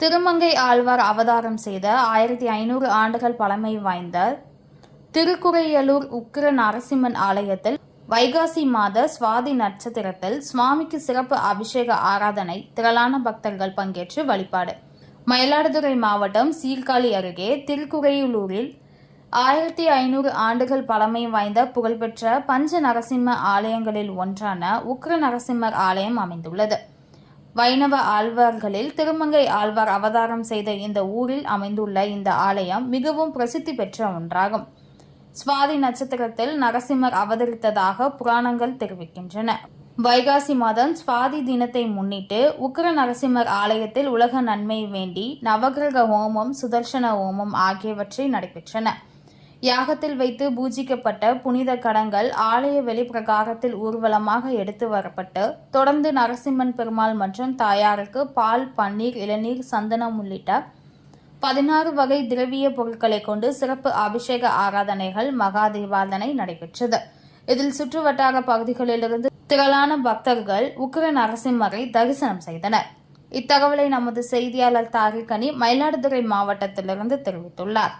திருமங்கை ஆழ்வார் அவதாரம் செய்த ஆயிரத்தி ஐநூறு ஆண்டுகள் பழமை வாய்ந்த திருக்குறையலூர் உக்கிர நரசிம்மன் ஆலயத்தில் வைகாசி மாத சுவாதி நட்சத்திரத்தில் சுவாமிக்கு சிறப்பு அபிஷேக ஆராதனை திரளான பக்தர்கள் பங்கேற்று வழிபாடு. மயிலாடுதுறை மாவட்டம் சீர்காழி அருகே திருக்குறையலூரில் ஆயிரத்தி ஐநூறு ஆண்டுகள் பழமை வாய்ந்த புகழ்பெற்ற பஞ்ச நரசிம்ம ஆலயங்களில் ஒன்றான உக்ர நரசிம்மர் ஆலயம் அமைந்துள்ளது. வைணவ ஆழ்வார்களில் திருமங்கை ஆழ்வார் அவதாரம் செய்த இந்த ஊரில் அமைந்துள்ள இந்த ஆலயம் மிகவும் பிரசித்தி பெற்ற ஒன்றாகும். சுவாதி நட்சத்திரத்தில் நரசிம்மர் அவதரித்ததாக புராணங்கள் தெரிவிக்கின்றன. வைகாசி மாதம் சுவாதி தினத்தை முன்னிட்டு உக்கிர நரசிம்மர் ஆலயத்தில் உலக நன்மை வேண்டி நவகிரக ஹோமம் சுதர்சன ஹோமம் ஆகியவற்றை நடைபெற்றன. யாகத்தில் வைத்து பூஜிக்கப்பட்ட புனித கடங்கள் ஆலய வெளிப்பிரகாரத்தில் ஊர்வலமாக எடுத்து வரப்பட்டு தொடர்ந்து நரசிம்மன் பெருமாள் மற்றும் தாயாருக்கு பால் பன்னீர் இளநீர் சந்தனம் உள்ளிட்ட பதினாறு வகை திரவிய பொருட்களை கொண்டு சிறப்பு அபிஷேக ஆராதனைகள் மகா நடைபெற்றது. இதில் சுற்றுவட்டார பகுதிகளிலிருந்து திரளான பக்தர்கள் உக்கிர நரசிம்மரை தரிசனம் செய்தனர். இத்தகவலை நமது செய்தியாளர் தாரிகனி மயிலாடுதுறை மாவட்டத்திலிருந்து தெரிவித்துள்ளார்.